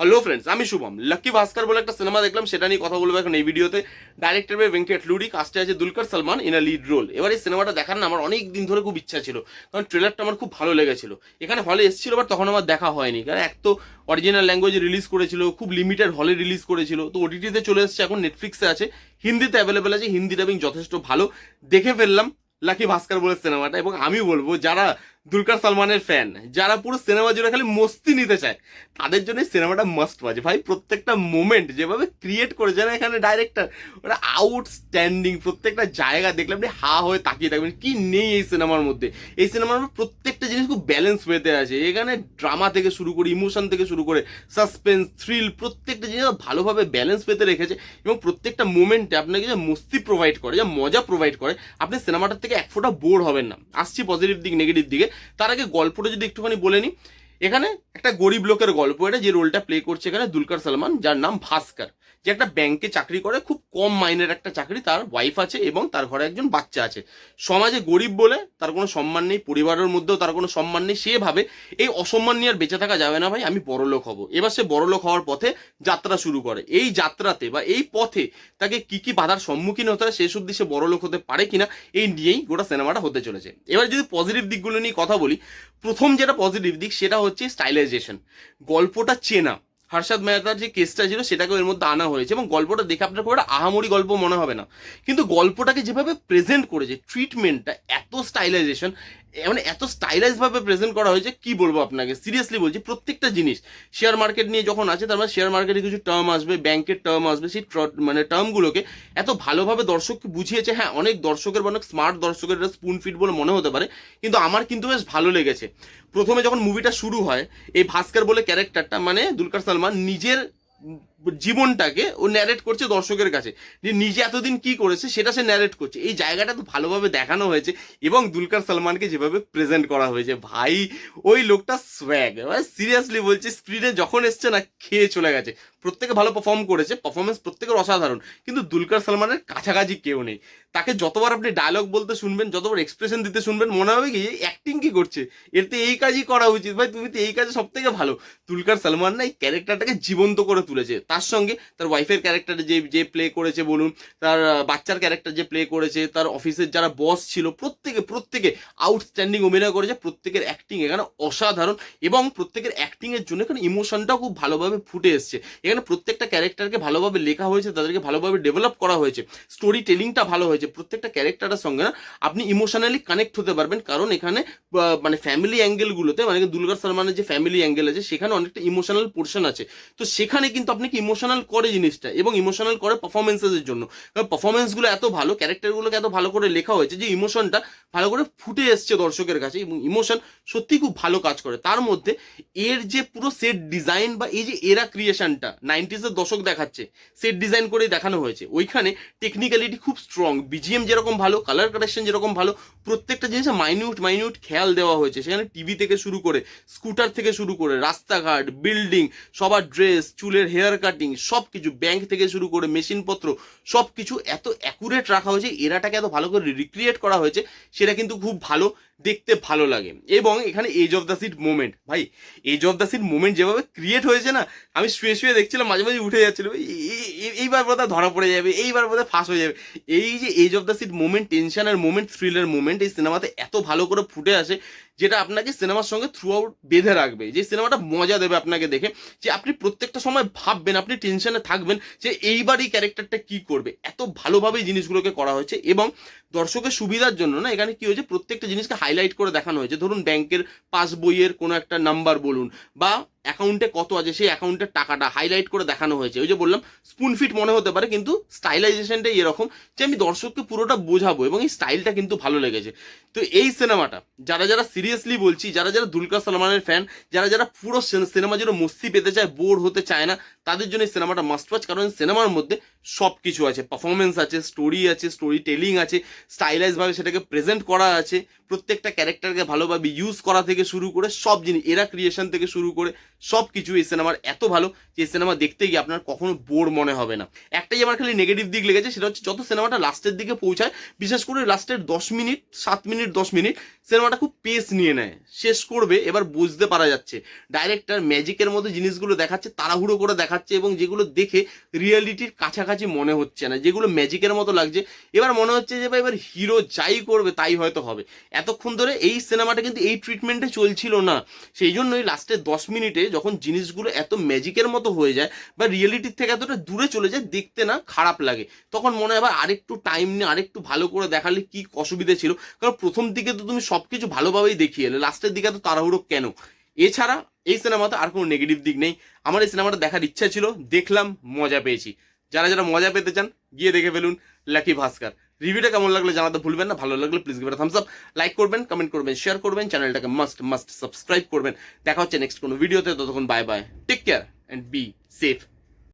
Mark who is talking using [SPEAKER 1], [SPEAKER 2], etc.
[SPEAKER 1] Hello friends আমি Shubham. Lucky ভাস্কর বলে একটা সিনেমা দেখলাম, সেটা নিয়ে কথা বলব এখন এই ভিডিওতে। ডাইরেক্টর বাই ভেঙ্কট লুরি কাস্টে আছে Dulquer Salmaan in a lead role এবার এই সিনেমাটা দেখার না আমার অনেক দিন ধরে খুব ইচ্ছা ছিল। কারণ ট্রেলারটা আমার খুব ভালো লেগেছিল। এখানে হলে এসেছিল বাট তখন আমার দেখা হয়নি। কারণ এক তো অরিজিনাল ল্যাঙ্গুয়েজে রিলিজ করেছিল, খুব লিমিটেড হলে রিলিজ করেছিল। তো ওটিটিতে চলে এসেছে, এখন নেটফ্লিক্সে আছে। হিন্দিতে অ্যাভেলেবেল আছে হিন্দি ডাবিং যথেষ্ট ভালো। দেখে ফেললাম লাকি ভাস্কর বলে সিনেমাটা এবং আমি বলব, যারা দুলকার সালমানের ফ্যান যারা পুরো সিনেমা জুড়ে খালি মস্তি নিতে চায়, তাদের জন্য সিনেমাটা মাস্ট বাজে ভাই, প্রত্যেকটা মোমেন্ট যেভাবে ক্রিয়েট করে না এখানে ডাইরেক্টর ওটা আউটস্ট্যান্ডিং প্রত্যেকটা জায়গা দেখলে আপনি হা হয়ে তাকিয়ে থাকবেন, কি নেই এই সিনেমার মধ্যে? এই সিনেমার প্রত্যেকটা জিনিস খুব ব্যালেন্স পেতে আছে। এখানে ড্রামা থেকে শুরু করে ইমোশন থেকে শুরু করে সাসপেন্স থ্রিল প্রত্যেকটা জিনিস ভালোভাবে ব্যালেন্স পেতে রেখেছে এবং প্রত্যেকটা মোমেন্টে আপনাকে যে মস্তি প্রোভাইড করে, যে মজা প্রোভাইড করে, আপনি সিনেমাটার থেকে এক ফোটা বোর হবেন না। আসছি পজিটিভ দিক নেগেটিভ দিকে। তার আগে গল্পটা যদি একটুখানি বলে নিই, এখানে একটা গরিব লোকের গল্প এটা যে রোলটা প্লে করছে এখানে দুলকার সালমান, যার নাম ভাস্কর। যে একটা ব্যাংকে চাকরি করে, খুব কম মাইনের একটা চাকরি তার ওয়াইফ আছে এবং তার ঘরে একজন বাচ্চা আছে। সমাজে গরিব বলে তার কোনো সম্মান নেই, পরিবারের মধ্যেও তার কোনো সম্মান নেই, সে ভাবে এই অসম্মান নিয়ে আর বেঁচে থাকা যাবে না ভাই, আমি বড়লোক হব। এবার সে বড়লোক হওয়ার পথে যাত্রা শুরু করে। এই যাত্রাতে বা এই পথে তাকে কি কি বাধার সম্মুখীন হতে হয়, শেষ অব্দি সে বড়লোক হতে পারে কিনা, এই নিয়েই গোটা সিনেমাটা হতে চলেছে। এবার যদি পজিটিভ দিকগুলো নিয়ে কথা বলি, প্রথম যেটা পজিটিভ দিক সেটা হচ্ছে স্টাইলাইজেশন গল্পটা চেনা। হর্ষদ মেহতার যে কেসটা ছিল সেটাকে এর মধ্যে আনা হয়েছে এবং গল্পটা দেখে আপনার খুব একটা আহামরি গল্প মনে হবে না। কিন্তু গল্পটাকে যেভাবে প্রেজেন্ট করেছে ট্রিটমেন্টটা এত স্টাইলাইজেশন মানে এত স্টাইলাইজ ভাবে প্রেজেন্ট করা হয়েছে, কি বলব আপনাকে? সিরিয়াসলি বলছি, প্রত্যেকটা জিনিস শেয়ার মার্কেট নিয়ে যখন আছে, তার মানে শেয়ার মার্কেটে কিছু টার্ম আসবে ব্যাংকের টার্ম আসবে, সেই মানে টার্মগুলোকে এত ভালোভাবে দর্শককে বুঝিয়েছে হ্যাঁ অনেক দর্শকের অনেক স্মার্ট দর্শকের এটা স্পুন ফিট বলে মনে হতে পারে, কিন্তু আমার কিন্তু বেশ ভালো লেগেছে। প্রথমে যখন মুভিটা শুরু হয়, এই ভাস্কর বলে ক্যারেক্টারটা মানে দুলকার সালমান নিজের জীবনটাকে ও ন্যারেট করছে দর্শকের কাছে। যে নিজে এতদিন কি করেছে, সেটা সে ন্যারেট করছে। এই জায়গাটা তো ভালোভাবে দেখানো হয়েছে এবং দুলকার সালমানকে যেভাবে প্রেজেন্ট করা হয়েছে। ভাই, ওই লোকটা স্ব্যাগ সিরিয়াসলি বলছি স্ক্রিনে যখন এসছে না, খেয়ে চলে গেছে। প্রত্যেকে ভালো পারফর্ম করেছে পারফরমেন্স প্রত্যেকের অসাধারণ। কিন্তু দুলকার সালমানের কাছাকাছি কেউ নেই। তাকে যতবার আপনি ডায়লগ বলতে শুনবেন, যতবার এক্সপ্রেশন দিতে শুনবেন, মনে হবে কি অ্যাক্টিং কি করছে? এর তো এই কাজই করা উচিত। ভাই, তুমি তো এই কাজে সব থেকে ভালো। দুলকার সালমান না এই ক্যারেক্টারটাকে জীবন্ত করে তুলেছে। তার সঙ্গে তার ওয়াইফের ক্যারেক্টারে যে যে প্লে করেছে বলুন, তার বাচ্চার ক্যারেক্টার যে প্লে করেছে, তার অফিসের যারা বস ছিল, প্রত্যেকে প্রত্যেকে আউটস্ট্যান্ডিং অভিনয় করেছে, প্রত্যেকের অ্যাক্টিং এখানে অসাধারণ এবং প্রত্যেকের অ্যাক্টিংয়ের জন্য এখানে ইমোশনটাও খুব ভালোভাবে ফুটে এসছে। এখানে প্রত্যেকটা ক্যারেক্টারকে ভালোভাবে লেখা হয়েছে, তাদেরকে ভালোভাবে ডেভেলপ করা হয়েছে স্টোরি টেলিংটা ভালো হয়েছে। প্রত্যেকটা ক্যারেক্টারের সঙ্গে না আপনি ইমোশনালি কানেক্ট হতে পারবেন, কারণ এখানে মানে ফ্যামিলি অ্যাঙ্গেলগুলোতে মানে দুলগার সালমানের যে ফ্যামিলি অ্যাঙ্গেল আছে, সেখানে অনেকটা ইমোশনাল পোর্শন আছে। তো সেখানে কিন্তু আপনাকে ইমোশনাল করে জিনিসটা এবং ইমোশনাল করে পারফরমেন্সের জন্য। কারণ পারফরমেন্সগুলো এত ভালো ক্যারেক্টারগুলোকে এত ভালো করে লেখা হয়েছে যে ইমোশনটা ভালো করে ফুটে এসছে দর্শকের কাছে এবং ইমোশন সত্যি খুব ভালো কাজ করে। তার মধ্যে এর যে পুরো সেট ডিজাইন বা এই যে এরা ক্রিয়েশনটা নাইনটিসের দশক দেখাচ্ছে সেট ডিজাইন করে দেখানো হয়েছে। ওইখানে টেকনিক্যালিটি খুব স্ট্রং বিজিএম যেরকম ভালো কালার কারেকশন যেরকম ভালো, প্রত্যেকটা জিনিসে মাইনিউট মাইনিউট খেয়াল দেওয়া হয়েছে। সেখানে টিভি থেকে শুরু করে স্কুটার থেকে শুরু করে, রাস্তাঘাট বিল্ডিং সবার ড্রেস চুলের হেয়ার কাটিং সব কিছু ব্যাংক থেকে শুরু করে মেশিনপত্র সব কিছু এত অ্যাকুরেট রাখা হয়েছে, এরাটাকে এত ভালো করে রিক্রিয়েট করা হয়েছে, সেটা কিন্তু খুব ভালো, দেখতে ভালো লাগে। এবং এখানে edge of the seat moment ভাই edge of the seat moment যেভাবে ক্রিয়েট হয়েছে না, আমি শুয়ে শুয়ে দেখছিলাম, মাঝে মাঝে উঠে যাচ্ছিল এই- এই- এই- এইবার বোধহয় ধরা পড়ে যাবে, এইবার বোধহয় ফাঁস হয়ে যাবে। এই যে edge of the seat moment টেনশনের মোমেন্ট থ্রিলের মোমেন্ট এই সিনেমাতে এত ভালো করে ফুটে আসে যেটা আপনাকে সিনেমার সঙ্গে থ্রু আউট বেঁধে রাখবে। যে সিনেমাটা মজা দেবে আপনাকে দেখে, যে আপনি প্রত্যেকটা সময় ভাববেন, আপনি টেনশনে থাকবেন যে এইবার এই ক্যারেক্টারটা কি করবে। এত ভালোভাবে জিনিসগুলোকে করা হয়েছে এবং দর্শকের সুবিধার জন্য না, এখানে কি হয়েছে, প্রত্যেকটা জিনিসকে হাইলাইট করে দেখানো হয়েছে। ধরুন ব্যাংকের পাস বইয়ের কোনো একটা নাম্বার বলুন বা অ্যাকাউন্টে কত আছে, সেই অ্যাকাউন্টের টাকাটা হাইলাইট করে দেখানো হয়েছে। ওই যে বললাম স্পুন ফিট মনে হতে পারে, কিন্তু স্টাইলাইজেশনটাই এরকম যে আমি দর্শককে পুরোটা বোঝাবো এবং এই স্টাইলটা কিন্তু ভালো লেগেছে। তো এই সিনেমাটা যারা যারা সিরিয়াসলি বলছি, যারা যারা দুলকা সালমানের ফ্যান যারা যারা পুরো সিনেমা যেন মস্তি পেতে চায় বোর হতে চায় না, তাদের জন্য এই সিনেমাটা মাস্ট ওয়াচ কারণ সিনেমার মধ্যে সব কিছু আছে পারফরমেন্স আছে স্টোরি আছে স্টোরি টেলিং আছে স্টাইলাইজভাবে সেটাকে প্রেজেন্ট করা আছে, প্রত্যেকটা ক্যারেক্টারকে ভালোভাবে ইউজ করা থেকে শুরু করে সব জিনিস এরা ক্রিয়েশন থেকে শুরু করে সব কিছু এই সিনেমার এত ভালো যে সিনেমা দেখতে গিয়ে আপনার কখনো বোর মনে হবে না। একটাই আমার খালি নেগেটিভ দিক লেগেছে, সেটা হচ্ছে যত সিনেমাটা লাস্টের দিকে পৌঁছায়, বিশেষ করে লাস্টের দশ মিনিট, সাত মিনিট, দশ মিনিট সিনেমাটা খুব পেস নিয়ে নেয়, শেষ করবে, এবার বুঝতে পারা যাচ্ছে। ডাইরেক্টর ম্যাজিকের মতো জিনিসগুলো দেখাচ্ছে, তাড়াহুড়ো করে দেখাচ্ছে এবং যেগুলো দেখে রিয়েলিটির কাছাকাছি মনে হচ্ছে না, যেগুলো ম্যাজিকের মতো লাগছে। এবার মনে হচ্ছে যে, ভাই, এবার হিরো যাই করবে, তাই হয়তো হবে। এতক্ষণ ধরে এই সিনেমাটা কিন্তু এই ট্রিটমেন্টে চলছিল না। সেই জন্যই লাস্টের দশ মিনিটে যখন জিনিসগুলো এত ম্যাজিকের মতো হয়ে যায়, বা রিয়েলিটির থেকে এতটা দূরে চলে যায়, দেখতে না খারাপ লাগে। তখন মনে হয় আরেকটু টাইম নিয়ে আরেকটু ভালো করে দেখালে কি অসুবিধা ছিল? কারণ প্রথম দিকে তো তুমি সব কিছু ভালোভাবেই দেখিয়ে এলে লাস্টের দিকে তো তাড়াহুড়ো কেন? এছাড়া এই সিনেমাতে আর কোনো নেগেটিভ দিক নেই। আমার এই সিনেমাটা দেখার ইচ্ছা ছিল, দেখলাম, মজা পেয়েছি। যারা যারা মজা পেতে চান, গিয়ে দেখে ফেলুন লাকি ভাস্কর রিভিউটা কেমন লাগল জানাতে ভুলবেন না, ভালো লাগলে please give thumbs up like করবেন কমেন্ট করবেন শেয়ার করবেন চ্যানেলটাকে মাস্ট মাস্ট সাবস্ক্রাইব করবেন। দেখা হচ্ছে নেক্সট কোনো ভিডিওতে ততক্ষণ bye bye take care and be safe